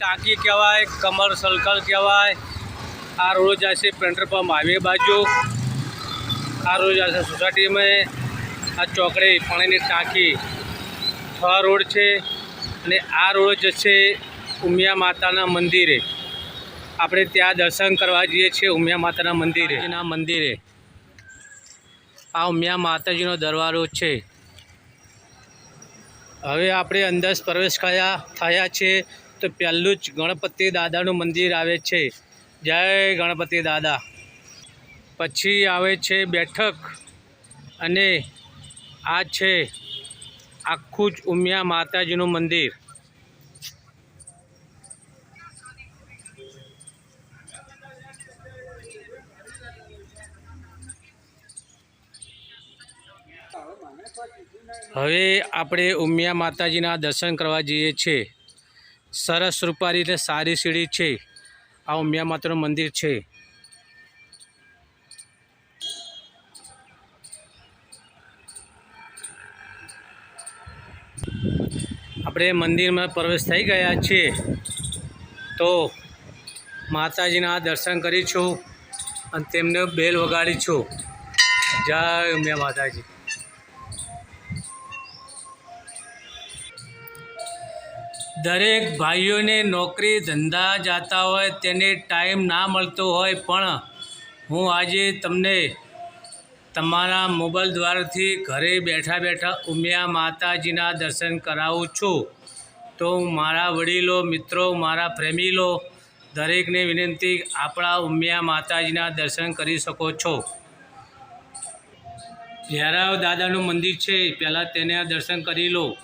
ટાંકી કહેવાય, કમર સર્કલ કહેવાય, આ રોડ જાય છે પંપ હાઈવે બાજુ. આ રોડ જાય છે સોસાયટીમાં આ ચોકડે પાણીની ટાંકી છ રોડ છે અને આ રોડ જશે ઉમિયા માતાના મંદિરે. આપણે ત્યાં દર્શન કરવા જઈએ છીએ ઉમિયા માતાના મંદિરે. એના મંદિરે. આ ઉમિયા માતાજીનો દરવાજો છે. હવે આપણે અંદર પ્રવેશ કર્યા થયા છે. તો પહેલું જ ગણપતિ દાદાનું મંદિર આવે છે. જય ગણપતિ દાદા. પછી આવે છે બેઠક અને આ છે આખું જ ઉમિયા માતાજીનું મંદિર. હવે આપણે ઉમિયા માતાજીના દર્શન કરવા જઈએ છીએ. સરસ રૂપારી અને સારી સીડી છે. આ ઉમિયા માતાનું મંદિર છે. આપણે મંદિરમાં પ્રવેશ થઈ ગયા છીએ તો માતાજીના દર્શન કરીશું અને તેમને બેલ વગાડી છું જય ઉમિયા માતાજી. દરેક ભાઈઓને નોકરી ધંધા જતા હોય, તેને ટાઈમ ના મળતો હોય, પણ હું આજે તમને તમારા મોબાઈલ દ્વારાથી ઘરે બેઠા બેઠા ઉમિયા માતાજીના દર્શન કરાવું છું. તો મારા વડીલો, મિત્રો, મારા પ્રેમીલો, દરેકને વિનંતી આપણા ઉમિયા માતાજીના દર્શન કરી શકો છો. ભેરાવ દાદાનું મંદિર છે, પહેલાં તેને દર્શન કરી લો.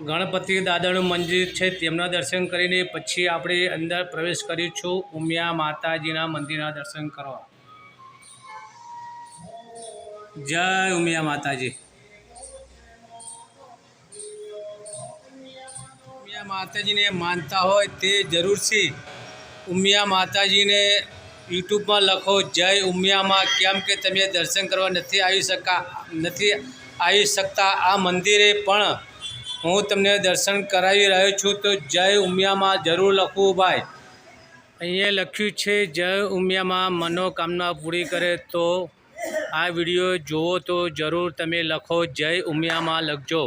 ગણપતિ દાદાનું મંદિર છે, તેમના દર્શન કરીને પછી આપણે અંદર પ્રવેશ કરીશું. ઉમિયા માતાજીના મંદિરના દર્શન કરવા. જય ઉમિયા માતાજી. ઉમિયા માતાજીને માનતા હોય તે જરૂરથી ઉમિયા માતાજીને યુટ્યુબમાં લખો, જય ઉમિયામાં કેમ કે તમે દર્શન કરવા નથી આવી શકા નથી આવી શકતા આ મંદિરે, પણ હું તમને દર્શન કરાવી રહ્યો છું તો જય ઉમિયામાં જરૂર લખવું ભાઈ. અહીંયા લખ્યું છે, જય ઉમિયામાં મનોકામના પૂરી કરે તો આ વીડિયો જુઓ તો જરૂર તમે લખો, જય ઉમિયામાં લખજો.